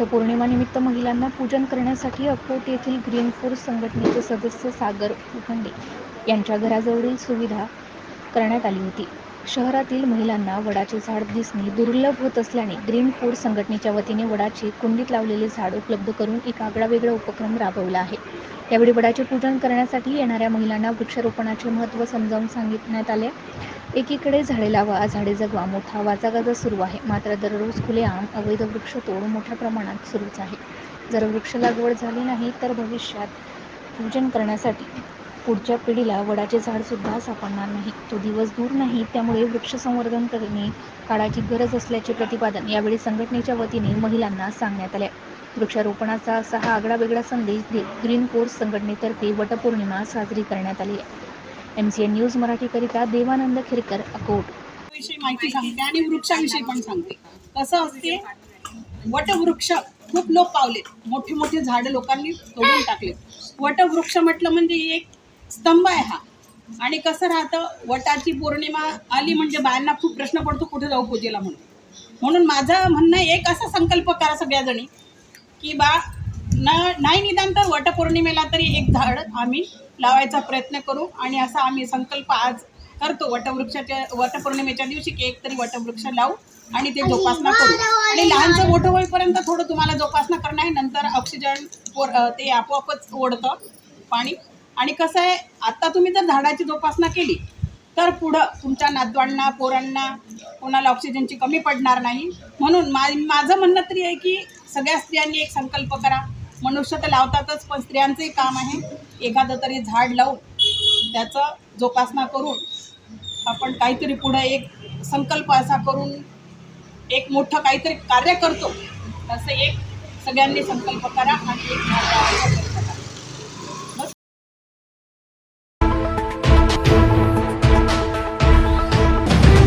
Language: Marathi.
वटपौर्णिमानिमित्त महिलांना पूजन करण्यासाठी अकोट येथील ग्रीन फोर्स संघटनेचे सदस्य सागर उखंडे यांच्या घराजवळील सुविधा करण्यात आली होती. शहरातील महिलांना वडाचे झाड दिसणे दुर्लभ होत असल्याने ग्रीन फोर्स संघटनेच्या वतीने वडाचे कुंडीत लावलेले झाड उपलब्ध करून एक आगळा वेगळा उपक्रम राबवला आहे. यावेळी वडाचे पूजन करण्यासाठी येणाऱ्या महिलांना वृक्षारोपणाचे महत्त्व समजावून सांगण्यात आले. एकीकडे झाडे लावा झाडे जगवा मोठा वाचागाजा सुरू आहे. मात्र दररोज खुलेआम अवैध वृक्षतोड मोठ्या प्रमाणात सुरूच आहे. जर वृक्ष लागवड झाली नाही तर भविष्यात पूजन करण्यासाठी पुढच्या पिढीला वडाचे झाड सुद्धा सापडणार नाही. तो दिवस दूर नाही त्यामुळे वृक्ष संवर्धन करणे काळाची गरज असल्याचे प्रतिपादन यावेळी संघटनेच्या वतीने महिलांना सांगण्यात आले. वृक्षारोपणाचा असा हा आगळा वेगळा संदेश देत ग्रीन कोर्स संघटनेतर्फे वटपौर्णिमा साजरी करण्यात आली आहे. एम सी एन न्यूज मराठीकरिता देवानंद खिरकर अकोट. विषयी माहिती सांगते आणि वृक्षाविषयी पण सांगते. कसं असते? वटवृक्ष खूप लोक पावले मोठे मोठे झाडं लोकांनी तोडून टाकले वटवृक्ष म्हटलं म्हणजे एक स्तंभ आहे हा. आणि कसं राहतं? वटाची पौर्णिमा आली म्हणजे बायांना खूप प्रश्न पडतो कुठे जाऊ पूजेला म्हणून. म्हणून माझं म्हणणं एक असा संकल्प करा सगळ्याजणी की बा न नाही निदान तर वटपौर्णिमेला तरी एक झाड आम्ही लावायचा प्रयत्न करू आणि असा आम्ही संकल्प आज करतो वटवृक्षाच्या वटपौर्णिमेच्या दिवशी की एक तरी वटवृक्ष लावू आणि ते जोपासना करू. आणि लहानचं मोठं होईपर्यंत थोडं तुम्हाला जोपासना करणं आहे. नंतर ऑक्सिजन ते आपोआपच ओढतं पाणी. आणि कसं आहे आत्ता तुम्ही जर झाडाची जोपासना केली तर पुढं तुमच्या नातवांना पोरांना कोणाला ऑक्सिजनची कमी पडणार नाही. म्हणून मा माझं म्हणणं तरी आहे की सगळ्या स्त्रियांनी एक संकल्प करा. मनुष्य तर लावतातच पण स्त्रियांचंही काम आहे. एखादं तरी झाड लावून त्याचं जोपासना करून आपण काहीतरी पुढं एक संकल्प असा करून एक मोठं काहीतरी कार्य करतो. तसं एक सगळ्यांनी संकल्प करा आणि एक